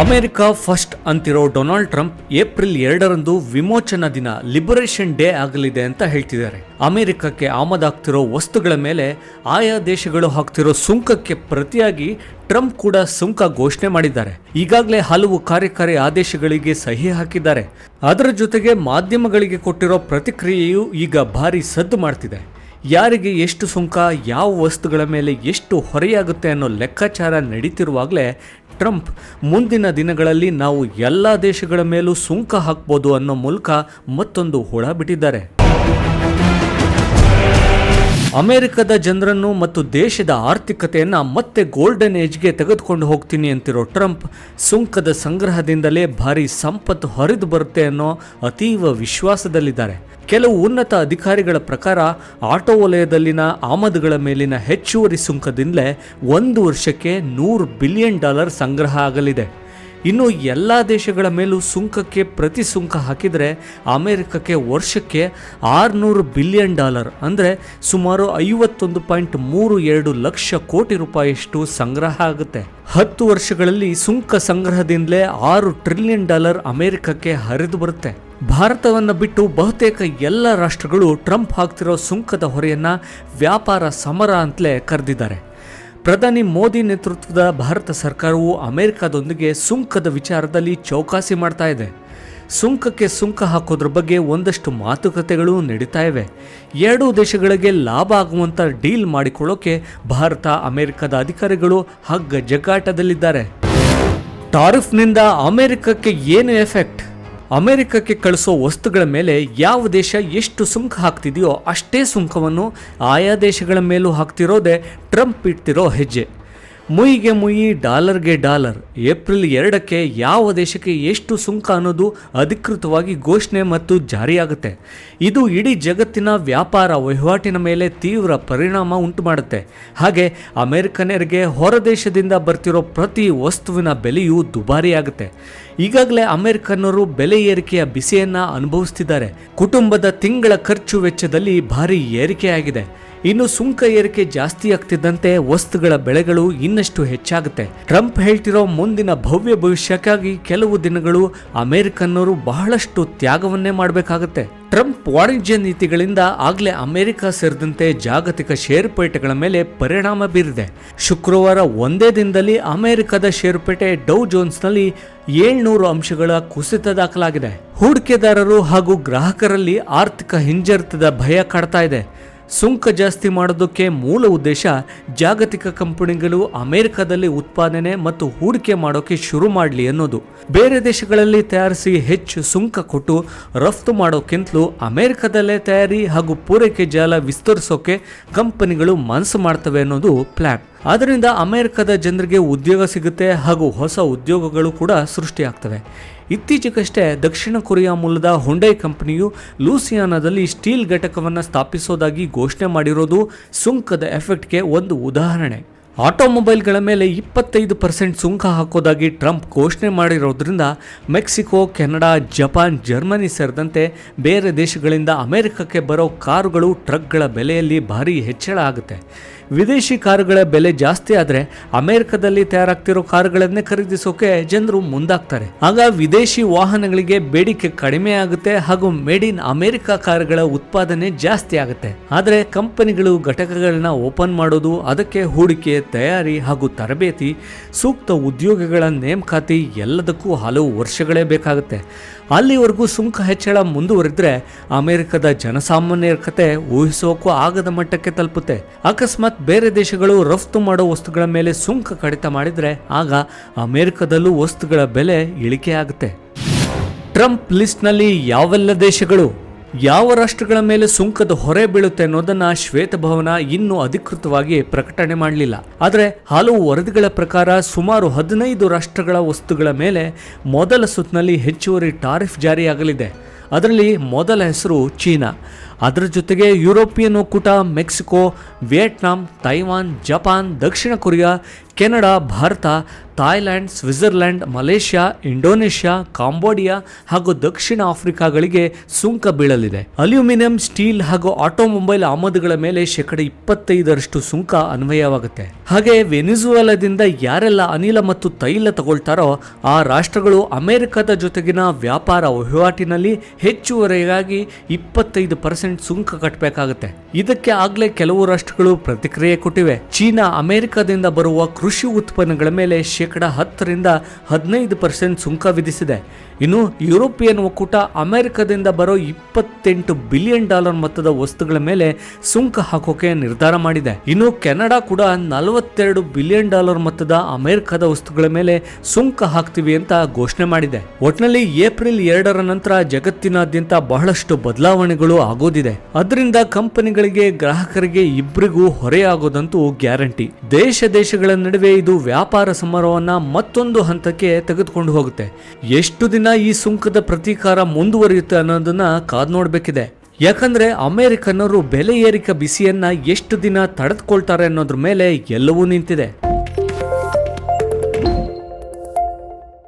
America first ಅಂತಿರೋ Donald Trump April ಎರಡರಂದು ವಿಮೋಚನಾ ದಿನ, ಲಿಬರೇಷನ್ ಡೇ ಆಗಲಿದೆ ಅಂತ ಹೇಳ್ತಿದ್ದಾರೆ. ಅಮೆರಿಕಕ್ಕೆ ಆಮದಾಗ್ತಿರೋ ವಸ್ತುಗಳ ಮೇಲೆ ಆಯಾ ದೇಶಗಳು ಹಾಕ್ತಿರೋ ಸುಂಕಕ್ಕೆ ಪ್ರತಿಯಾಗಿ ಟ್ರಂಪ್ ಕೂಡ ಸುಂಕ ಘೋಷಣೆ ಮಾಡಿದ್ದಾರೆ. ಈಗಾಗಲೇ ಹಲವು ಕಾರ್ಯಕಾರಿ ಆದೇಶಗಳಿಗೆ ಸಹಿ ಹಾಕಿದ್ದಾರೆ. ಅದರ ಜೊತೆಗೆ ಮಾಧ್ಯಮಗಳಿಗೆ ಕೊಟ್ಟಿರೋ ಪ್ರತಿಕ್ರಿಯೆಯು ಈಗ ಭಾರಿ ಸದ್ದು ಮಾಡ್ತಿದೆ. ಯಾರಿಗೆ ಎಷ್ಟು ಸುಂಕ, ಯಾವ ವಸ್ತುಗಳ ಮೇಲೆ ಎಷ್ಟು ಹೊರೆಯಾಗುತ್ತೆ ಅನ್ನೋ ಲೆಕ್ಕಾಚಾರ ನಡೀತಿರುವಾಗಲೇ ಟ್ರಂಪ್, ಮುಂದಿನ ದಿನಗಳಲ್ಲಿ ನಾವು ಎಲ್ಲ ದೇಶಗಳ ಮೇಲೂ ಸುಂಕ ಹಾಕ್ಬೋದು ಅನ್ನೋ ಮೂಲಕ ಮತ್ತೊಂದು ಹುಳ ಬಿಟ್ಟಿದ್ದಾರೆ. ಅಮೆರಿಕದ ಜನರನ್ನು ಮತ್ತು ದೇಶದ ಆರ್ಥಿಕತೆಯನ್ನು ಮತ್ತೆ ಗೋಲ್ಡನ್ ಏಜ್ಗೆ ತೆಗೆದುಕೊಂಡು ಹೋಗ್ತೀನಿ ಅಂತಿರೋ ಟ್ರಂಪ್, ಸುಂಕದ ಸಂಗ್ರಹದಿಂದಲೇ ಭಾರಿ ಸಂಪತ್ತು ಹರಿದು ಬರುತ್ತೆ ಅನ್ನೋ ಅತೀವ ವಿಶ್ವಾಸದಲ್ಲಿದ್ದಾರೆ. ಕೆಲವು ಉನ್ನತ ಅಧಿಕಾರಿಗಳ ಪ್ರಕಾರ ಆಟೋ ವಲಯದಲ್ಲಿನ ಆಮದುಗಳ ಮೇಲಿನ ಹೆಚ್ಚುವರಿ ಸುಂಕದಿಂದಲೇ ಒಂದು ವರ್ಷಕ್ಕೆ ನೂರು ಬಿಲಿಯನ್ ಡಾಲರ್ ಸಂಗ್ರಹ ಆಗಲಿದೆ. ಇನ್ನು ಎಲ್ಲ ದೇಶಗಳ ಮೇಲೂ ಸುಂಕಕ್ಕೆ ಪ್ರತಿ ಸುಂಕ ಹಾಕಿದರೆ ಅಮೆರಿಕಕ್ಕೆ ವರ್ಷಕ್ಕೆ ಆರುನೂರು ಬಿಲಿಯನ್ ಡಾಲರ್ ಅಂದರೆ ಸುಮಾರು ಐವತ್ತೊಂದು ಪಾಯಿಂಟ್ ಮೂರು ಎರಡು ಲಕ್ಷ ಕೋಟಿ ರೂಪಾಯಿಯಷ್ಟು ಸಂಗ್ರಹ ಆಗುತ್ತೆ. ಹತ್ತು ವರ್ಷಗಳಲ್ಲಿ ಸುಂಕ ಸಂಗ್ರಹದಿಂದಲೇ ಆರು ಟ್ರಿಲಿಯನ್ ಡಾಲರ್ ಅಮೆರಿಕಕ್ಕೆ ಹರಿದು ಬರುತ್ತೆ. ಭಾರತವನ್ನು ಬಿಟ್ಟು ಬಹುತೇಕ ಎಲ್ಲ ರಾಷ್ಟ್ರಗಳು ಟ್ರಂಪ್ ಹಾಕ್ತಿರೋ ಸುಂಕದ ಹೊರೆಯನ್ನ ವ್ಯಾಪಾರ ಸಮರ ಅಂತಲೇ ಕರೆದಿದ್ದಾರೆ. ಪ್ರಧಾನಿ ಮೋದಿ ನೇತೃತ್ವದ ಭಾರತ ಸರ್ಕಾರವು ಅಮೆರಿಕದೊಂದಿಗೆ ಸುಂಕದ ವಿಚಾರದಲ್ಲಿ ಚೌಕಾಸಿ ಮಾಡ್ತಾ ಇದೆ. ಸುಂಕಕ್ಕೆ ಸುಂಕ ಹಾಕೋದ್ರ ಬಗ್ಗೆ ಒಂದಷ್ಟು ಮಾತುಕತೆಗಳು ನಡೀತಾ ಇವೆ. ಎರಡೂ ದೇಶಗಳಿಗೆ ಲಾಭ ಆಗುವಂಥ ಡೀಲ್ ಮಾಡಿಕೊಳ್ಳೋಕೆ ಭಾರತ, ಅಮೆರಿಕದ ಅಧಿಕಾರಿಗಳು ಹಗ್ಗ ಜಗ್ಗಾಟದಲ್ಲಿದ್ದಾರೆ ಟಾರಿಫ್ನಿಂದ ಅಮೆರಿಕಕ್ಕೆ ಏನು ಎಫೆಕ್ಟ್? ಅಮೆರಿಕಕ್ಕೆ ಕಳಿಸೋ ವಸ್ತುಗಳ ಮೇಲೆ ಯಾವ ದೇಶ ಎಷ್ಟು ಸುಂಕ ಹಾಕ್ತಿದೆಯೋ ಅಷ್ಟೇ ಸುಂಕವನ್ನು ಆಯಾ ದೇಶಗಳ ಮೇಲೂ ಹಾಕ್ತಿರೋದೇ ಟ್ರಂಪ್ ಇಡ್ತಿರೋ ಹೆಜ್ಜೆ. ಮುಯಿಗೆ ಮುಯಿ ಡಾಲರ್ಗೆ ಡಾಲರ್. ಏಪ್ರಿಲ್ ಎರಡಕ್ಕೆ ಯಾವ ದೇಶಕ್ಕೆ ಎಷ್ಟು ಸುಂಕ ಅನ್ನೋದು ಅಧಿಕೃತವಾಗಿ ಘೋಷಣೆ ಮತ್ತು ಜಾರಿಯಾಗುತ್ತೆ. ಇದು ಇಡೀ ಜಗತ್ತಿನ ವ್ಯಾಪಾರ ವಹಿವಾಟಿನ ಮೇಲೆ ತೀವ್ರ ಪರಿಣಾಮ ಉಂಟು ಮಾಡುತ್ತೆ ಹಾಗೆ ಅಮೆರಿಕನರಿಗೆ ಹೊರದೇಶದಿಂದ ಬರ್ತಿರೋ ಪ್ರತಿ ವಸ್ತುವಿನ ಬೆಲೆಯೂ ದುಬಾರಿಯಾಗುತ್ತೆ. ಈಗಾಗಲೇ ಅಮೆರಿಕನ್ನರು ಬೆಲೆ ಏರಿಕೆಯ ಬಿಸಿಯನ್ನು ಅನುಭವಿಸ್ತಿದ್ದಾರೆ. ಕುಟುಂಬದ ತಿಂಗಳ ಖರ್ಚು ವೆಚ್ಚದಲ್ಲಿ ಭಾರಿ ಏರಿಕೆಯಾಗಿದೆ. ಇನ್ನು ಸುಂಕ ಏರಿಕೆ ಜಾಸ್ತಿ ಆಗ್ತಿದ್ದಂತೆ ವಸ್ತುಗಳ ಬೆಲೆಗಳು ಇನ್ನಷ್ಟು ಹೆಚ್ಚಾಗುತ್ತೆ. ಟ್ರಂಪ್ ಹೇಳ್ತಿರೋ ಮುಂದಿನ ಭವ್ಯ ಭವಿಷ್ಯಕ್ಕಾಗಿ ಕೆಲವು ದಿನಗಳು ಅಮೆರಿಕನ್ನರು ಬಹಳಷ್ಟು ತ್ಯಾಗವನ್ನೇ ಮಾಡಬೇಕಾಗುತ್ತೆ. ಟ್ರಂಪ್ ವಾಣಿಜ್ಯ ನೀತಿಗಳಿಂದ ಆಗಲೇ ಅಮೆರಿಕ ಸೇರಿದಂತೆ ಜಾಗತಿಕ ಷೇರುಪೇಟೆಗಳ ಮೇಲೆ ಪರಿಣಾಮ ಬೀರಿದೆ. ಶುಕ್ರವಾರ ಒಂದೇ ದಿನದಲ್ಲಿ ಅಮೆರಿಕದ ಷೇರುಪೇಟೆ ಡೌ ಜೋನ್ಸ್ನಲ್ಲಿ ಏಳ್ನೂರು ಅಂಶಗಳ ಕುಸಿತ ದಾಖಲಾಗಿದೆ. ಹೂಡಿಕೆದಾರರು ಹಾಗೂ ಗ್ರಾಹಕರಲ್ಲಿ ಆರ್ಥಿಕ ಹಿಂಜರಿತದ ಭಯ ಕಾಡ್ತಾ ಇದೆ. ಸುಂಕ ಜಾಸ್ತಿ ಮಾಡೋದಕ್ಕೆ ಮೂಲ ಉದ್ದೇಶ ಜಾಗತಿಕ ಕಂಪನಿಗಳು ಅಮೆರಿಕದಲ್ಲಿ ಉತ್ಪಾದನೆ ಮತ್ತು ಹೂಡಿಕೆ ಮಾಡೋಕೆ ಶುರು ಮಾಡಲಿ ಅನ್ನೋದು. ಬೇರೆ ದೇಶಗಳಲ್ಲಿ ತಯಾರಿಸಿ ಹೆಚ್ಚು ಸುಂಕ ಕೊಟ್ಟು ರಫ್ತು ಮಾಡೋಕ್ಕಿಂತಲೂ ಅಮೆರಿಕದಲ್ಲೇ ತಯಾರಿ ಹಾಗೂ ಪೂರೈಕೆ ಜಾಲ ವಿಸ್ತರಿಸೋಕೆ ಕಂಪನಿಗಳು ಮನಸ್ಸು ಮಾಡ್ತವೆ ಅನ್ನೋದು ಪ್ಲ್ಯಾನ್ ಆದ್ದರಿಂದ ಅಮೆರಿಕದ ಜನರಿಗೆ ಉದ್ಯೋಗ ಸಿಗುತ್ತೆ ಹಾಗೂ ಹೊಸ ಉದ್ಯೋಗಗಳು ಕೂಡ ಸೃಷ್ಟಿಯಾಗ್ತವೆ. ಇತ್ತೀಚೆಗಷ್ಟೇ ದಕ್ಷಿಣ ಕೊರಿಯಾ ಮೂಲದ ಹುಂಡೈ ಕಂಪನಿಯು ಲೂಸಿಯಾನಾದಲ್ಲಿ ಸ್ಟೀಲ್ ಘಟಕವನ್ನು ಸ್ಥಾಪಿಸೋದಾಗಿ ಘೋಷಣೆ ಮಾಡಿರೋದು ಸುಂಕದ ಎಫೆಕ್ಟ್ಗೆ ಒಂದು ಉದಾಹರಣೆ. ಆಟೋಮೊಬೈಲ್ಗಳ ಮೇಲೆ ಇಪ್ಪತ್ತೈದು ಪರ್ಸೆಂಟ್ ಸುಂಕ ಹಾಕೋದಾಗಿ ಟ್ರಂಪ್ ಘೋಷಣೆ ಮಾಡಿರೋದ್ರಿಂದ ಮೆಕ್ಸಿಕೋ, ಕೆನಡಾ, ಜಪಾನ್, ಜರ್ಮನಿ ಸೇರಿದಂತೆ ಬೇರೆ ದೇಶಗಳಿಂದ ಅಮೆರಿಕಕ್ಕೆ ಬರೋ ಕಾರುಗಳು ಟ್ರಕ್ಗಳ ಬೆಲೆಯಲ್ಲಿ ಭಾರೀ ಹೆಚ್ಚಳ ಆಗುತ್ತೆ. ವಿದೇಶಿ ಕಾರುಗಳ ಬೆಲೆ ಜಾಸ್ತಿ ಆದರೆ ಅಮೆರಿಕದಲ್ಲಿ ತಯಾರಾಗ್ತಿರೋ ಕಾರುಗಳನ್ನೇ ಖರೀದಿಸೋಕೆ ಜನರು ಮುಂದಾಗ್ತಾರೆ. ಆಗ ವಿದೇಶಿ ವಾಹನಗಳಿಗೆ ಬೇಡಿಕೆ ಕಡಿಮೆ ಆಗುತ್ತೆ ಹಾಗೂ ಮೇಡ್ ಇನ್ ಅಮೆರಿಕ ಕಾರುಗಳ ಉತ್ಪಾದನೆ ಜಾಸ್ತಿ ಆಗುತ್ತೆ. ಆದರೆ ಕಂಪನಿಗಳು ಘಟಕಗಳನ್ನ ಓಪನ್ ಮಾಡೋದು, ಅದಕ್ಕೆ ಹೂಡಿಕೆ, ತಯಾರಿ ಹಾಗೂ ತರಬೇತಿ, ಸೂಕ್ತ ಉದ್ಯೋಗಗಳ ನೇಮಕಾತಿ ಎಲ್ಲದಕ್ಕೂ ಹಲವು ವರ್ಷಗಳೇ ಬೇಕಾಗುತ್ತೆ. ಅಲ್ಲಿವರೆಗೂ ಸುಂಕ ಹೆಚ್ಚಳ ಮುಂದುವರಿದ್ರೆ ಅಮೆರಿಕದ ಜನಸಾಮಾನ್ಯರ ಕತೆ ಊಹಿಸೋಕ್ಕೂ ಆಗದ ಮಟ್ಟಕ್ಕೆ ತಲುಪುತ್ತೆ. ಅಕಸ್ಮಾತ್ ಬೇರೆ ದೇಶಗಳು ರಫ್ತು ಮಾಡೋ ವಸ್ತುಗಳ ಮೇಲೆ ಸುಂಕ ಕಡಿತ ಮಾಡಿದ್ರೆ ಆಗ ಅಮೆರಿಕದಲ್ಲೂ ವಸ್ತುಗಳ ಬೆಲೆ ಇಳಿಕೆ ಆಗುತ್ತೆ ಟ್ರಂಪ್ ಲಿಸ್ಟ್ನಲ್ಲಿ ಯಾವೆಲ್ಲ ದೇಶಗಳು ಯಾವ ರಾಷ್ಟ್ರಗಳ ಮೇಲೆ ಸುಂಕದ ಹೊರೆ ಬೀಳುತ್ತೆ ಅನ್ನೋದನ್ನ ಶ್ವೇತಭವನ ಇನ್ನೂ ಅಧಿಕೃತವಾಗಿ ಪ್ರಕಟಣೆ ಮಾಡಲಿಲ್ಲ. ಆದರೆ ಹಲವು ವರದಿಗಳ ಪ್ರಕಾರ ಸುಮಾರು ಹದಿನೈದು ರಾಷ್ಟ್ರಗಳ ವಸ್ತುಗಳ ಮೇಲೆ ಮೊದಲ ಸುತ್ತಿನಲ್ಲಿ ಹೆಚ್ಚುವರಿ ಟಾರಿಫ್ ಜಾರಿಯಾಗಲಿದೆ. ಅದರಲ್ಲಿ ಮೊದಲ ಹೆಸರು ಚೀನಾ. ಅದರ ಜೊತೆಗೆ ಯುರೋಪಿಯನ್ ಒಕ್ಕೂಟ, ಮೆಕ್ಸಿಕೋ, ವಿಯೆಟ್ನಾಂ, ತೈವಾನ್, ಜಪಾನ್, ದಕ್ಷಿಣ Korea, Canada, Bharat Thailand Switzerland Malaysia, Indonesia, Cambodia ಹಾಗೂ ದಕ್ಷಿಣ ಆಫ್ರಿಕಾಗಳಿಗೆ ಸುಂಕ ಬೀಳಲಿದೆ. ಅಲ್ಯೂಮಿನಿಯಂ, ಸ್ಟೀಲ್ ಹಾಗೂ ಆಟೋಮೊಬೈಲ್ ಆಮದುಗಳ ಮೇಲೆ ಶೇಕಡ ಇಪ್ಪತ್ತೈದರಷ್ಟು ಸುಂಕ ಅನ್ವಯವಾಗುತ್ತೆ. ಹಾಗೆ ವೆನಿಜುವೆಲಾದಿಂದ ಯಾರೆಲ್ಲ ಅನಿಲ ಮತ್ತು ತೈಲ ತಗೊಳ್ತಾರೋ, ಆ ರಾಷ್ಟ್ರಗಳು ಅಮೆರಿಕದ ಜೊತೆಗಿನ ವ್ಯಾಪಾರ ವಹಿವಾಟಿನಲ್ಲಿ ಹೆಚ್ಚುವರಿಯಾಗಿ ಇಪ್ಪತ್ತೈದು ಪರ್ಸೆಂಟ್ ಸುಂಕ ಕಟ್ಟಬೇಕಾಗುತ್ತೆ ಇದಕ್ಕೆ ಆಗ್ಲೇ ಕೆಲವು ರಾಷ್ಟ್ರಗಳು ಪ್ರತಿಕ್ರಿಯೆ ಕೊಟ್ಟಿವೆ. ಚೀನಾ ಅಮೆರಿಕದಿಂದ ಬರುವ ಕೃಷಿ ಉತ್ಪನ್ನಗಳ ಮೇಲೆ ಶೇಕಡ ಹತ್ತರಿಂದ ಹದಿನೈದು ಪರ್ಸೆಂಟ್ ಸುಂಕ ವಿಧಿಸಿದೆ. ಇನ್ನು ಯುರೋಪಿಯನ್ ಒಕ್ಕೂಟ ಅಮೆರಿಕದಿಂದ ಬರೋ ಇಪ್ಪತ್ತೆಂಟು ಬಿಲಿಯನ್ ಡಾಲರ್ ಮೊತ್ತದ ವಸ್ತುಗಳ ಮೇಲೆ ಸುಂಕ ಹಾಕೋಕೆ ನಿರ್ಧಾರ ಮಾಡಿದೆ. ಇನ್ನು ಕೆನಡಾ ಕೂಡ ನಲವತ್ತೆರಡು ಬಿಲಿಯನ್ ಡಾಲರ್ ಮೊತ್ತದ ಅಮೆರಿಕದ ವಸ್ತುಗಳ ಮೇಲೆ ಸುಂಕ ಹಾಕ್ತೀವಿ ಅಂತ ಘೋಷಣೆ ಮಾಡಿದೆ. ಒಟ್ನಲ್ಲಿ ಏಪ್ರಿಲ್ ಎರಡರ ನಂತರ ಜಗತ್ತಿನಾದ್ಯಂತ ಬಹಳಷ್ಟು ಬದಲಾವಣೆಗಳು ಆಗೋದಿದೆ. ಅದರಿಂದ ಕಂಪನಿಗಳಿಗೆ, ಗ್ರಾಹಕರಿಗೆ ಇಬ್ಬರಿಗೂ ಹೊರೆಯಾಗೋದಂತೂ ಗ್ಯಾರಂಟಿ. ದೇಶ ದೇಶಗಳ ನಡುವೆ ಇದು ವ್ಯಾಪಾರ ಸಮರವನ್ನ ಮತ್ತೊಂದು ಹಂತಕ್ಕೆ ತೆಗೆದುಕೊಂಡು ಹೋಗುತ್ತೆ. ಎಷ್ಟು ದಿನ ಈ ಸುಂಕದ ಪ್ರತೀಕಾರ ಮುಂದುವರಿಯುತ್ತೆ ಅನ್ನೋದನ್ನ ಕಾದ್ ನೋಡಬೇಕಿದೆ. ಯಾಕಂದ್ರೆ ಅಮೆರಿಕನ್ನರು ಬೆಲೆ ಏರಿಕೆ ಬಿಸಿಯನ್ನ ಎಷ್ಟು ದಿನ ತಡೆದುಕೊಳ್ತಾರೆ ಅನ್ನೋದ್ರ ಮೇಲೆ ಎಲ್ಲವೂ ನಿಂತಿದೆ.